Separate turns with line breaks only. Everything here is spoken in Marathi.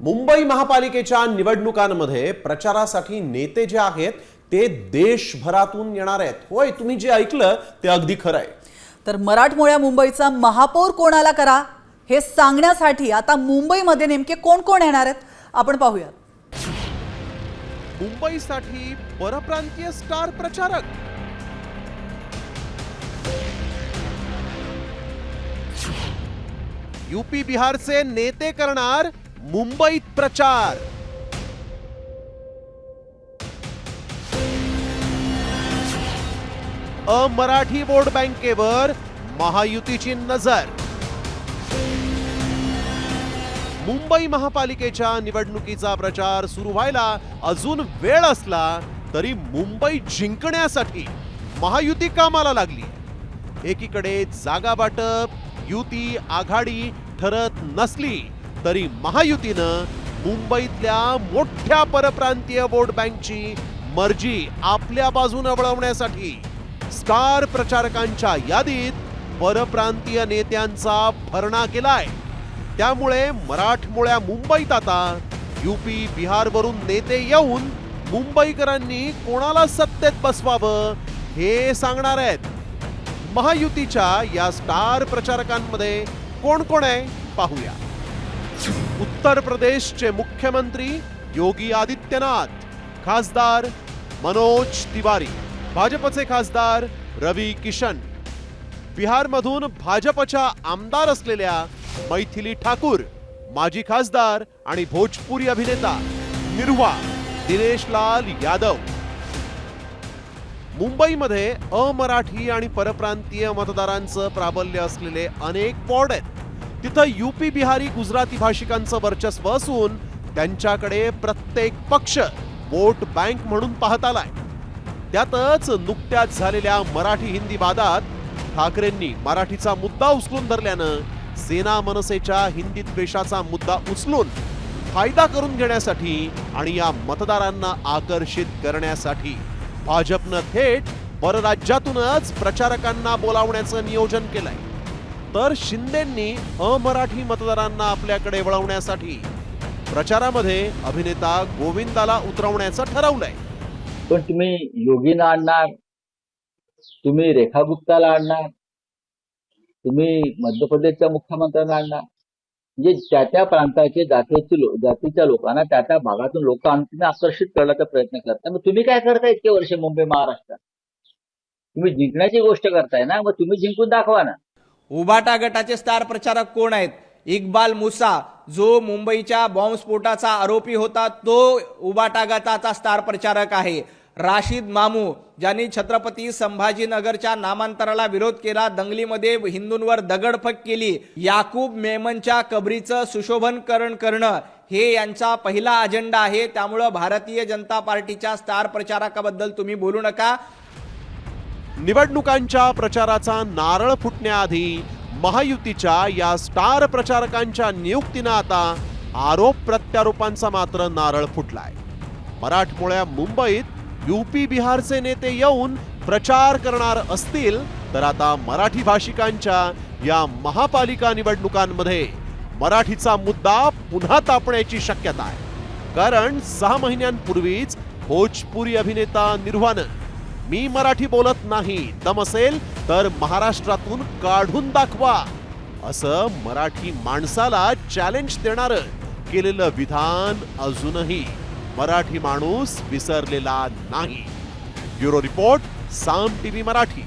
मुंबई महापालिकेच्या निवडणुकांमध्ये प्रचारासाठी नेते जे आहेत ते देशभरातून येणार आहेत. होय तुम्ही जे ऐकलं ते अगदी खरं आहे.
तर मराठमोळ्या मुंबईचा महापौर कोणाला करा हे सांगण्यासाठी आता मुंबईमध्ये नेमके कोण कोण येणार आहेत आपण पाहूयात.
मुंबईसाठी परप्रांतीय स्टार प्रचारक. युपी बिहारचे नेते करणार मुंबईत प्रचार. अमराठी बोर्ड बँकेवर महायुतीची नजर. मुंबई महापालिकेच्या निवडणुकीचा प्रचार सुरू व्हायला अजून वेळ असला तरी मुंबई जिंकण्यासाठी महायुती कामाला लागली. एकीकडे जागा वाटप युती आघाडी ठरत नसली. तरी महायुतीनं मुंबईतल्या मोठ्या परप्रांतीय वोट बँकची मर्जी आपल्या बाजूने वळवण्यासाठी स्टार प्रचारकांच्या यादीत परप्रांतीय नेत्यांचा भरणा केलाय. त्यामुळे मराठमोळ्या मुंबईत आता युपी बिहारवरून नेते येऊन मुंबईकरांनी कोणाला सत्तेत बसवावं हे सांगणार आहेत. महायुतीच्या या स्टार प्रचारकांमध्ये कोण कोण आहे पाहूया. उत्तर प्रदेशचे मुख्यमंत्री योगी आदित्यनाथ खासदार मनोज तिवारी भाजपचे खासदार रवी किशन बिहारमधून भाजपच्या आमदार असलेल्या मैथिली ठाकूर माजी खासदार आणि भोजपुरी अभिनेता निर्वा दिनेश लाल यादव. मुंबईमध्ये अमराठी आणि परप्रांतीय मतदारांचं प्राबल्य असलेले अनेक पॉड आहेत. तिथं युपी बिहारी गुजराती भाषिकांचं वर्चस्व असून त्यांच्याकडे प्रत्येक पक्ष वोट बँक म्हणून पाहत आलाय. त्यातच नुकत्याच झालेल्या मराठी हिंदी वादात ठाकरेंनी मराठीचा मुद्दा उचलून धरल्यानं सेना मनसेच्या हिंदी द्वेषाचा मुद्दा उचलून फायदा करून घेण्यासाठी आणि या मतदारांना आकर्षित करण्यासाठी भाजपनं थेट परराज्यातूनच प्रचारकांना बोलावण्याचं नियोजन केलंय. तर शिंदेंनी अमराठी मतदारांना आपल्याकडे वळवण्यासाठी प्रचारामध्ये अभिनेता गोविंदाला उतरवण्याचं ठरवलंय.
पण तुम्ही योगीना आणणार तुम्ही रेखा गुप्ताला आणणार तुम्ही मध्य प्रदेशच्या मुख्यमंत्र्यांना आणणार. म्हणजे त्या त्या प्रांताचे जातीचे लो- जातीच्या लोकांना त्या त्या भागातून लोक आणखीन आकर्षित करण्याचा प्रयत्न करताय मग तुम्ही काय करताय इतके वर्ष मुंबई महाराष्ट्रात? तुम्ही जिंकण्याची गोष्ट करताय ना मग तुम्ही जिंकून दाखवा ना.
उभाटा गटाचे स्टार प्रचारक कोण आहेत? इक्बाल मुसा जो मुंबईच्या बॉम्बस्फोटाचा आरोपी होता तो उभाटा गटाचा स्टार प्रचारक आहे. राशीद मामू ज्यांनी छत्रपती संभाजीनगरच्या नामांतराला विरोध केला दंगलीमध्ये हिंदूंवर दगडफेक केली याकूब मेमनच्या कबरीचं सुशोभनकरण करणं हे यांचा पहिला अजेंडा आहे. त्यामुळं भारतीय जनता पार्टीच्या स्टार प्रचारकाबद्दल तुम्ही बोलू नका.
निवडणुकांच्या प्रचाराचा नारळ फुटण्याआधी महायुतीच्या या स्टार प्रचारकांच्या नियुक्तीनं आता आरोप प्रत्यारोपांचा मात्र नारळ फुटलाय. मराठमोळ्या मुंबईत युपी बिहारचे नेते येऊन प्रचार करणार असतील तर आता मराठी भाषिकांच्या या महापालिका निवडणुकांमध्ये मराठीचा मुद्दा पुन्हा तापण्याची शक्यता आहे. कारण सहा महिन्यांपूर्वीच भोजपुरी अभिनेता निर्वाणन मी मराठी बोलत नाही. दम असेल तर महाराष्ट्रातून काढून दाखवा. असं मराठी माणसाला चॅलेंज देणार केलेलं विधान अजूनही मराठी माणूस विसरलेला नाही. Bureau report Saam TV Marathi.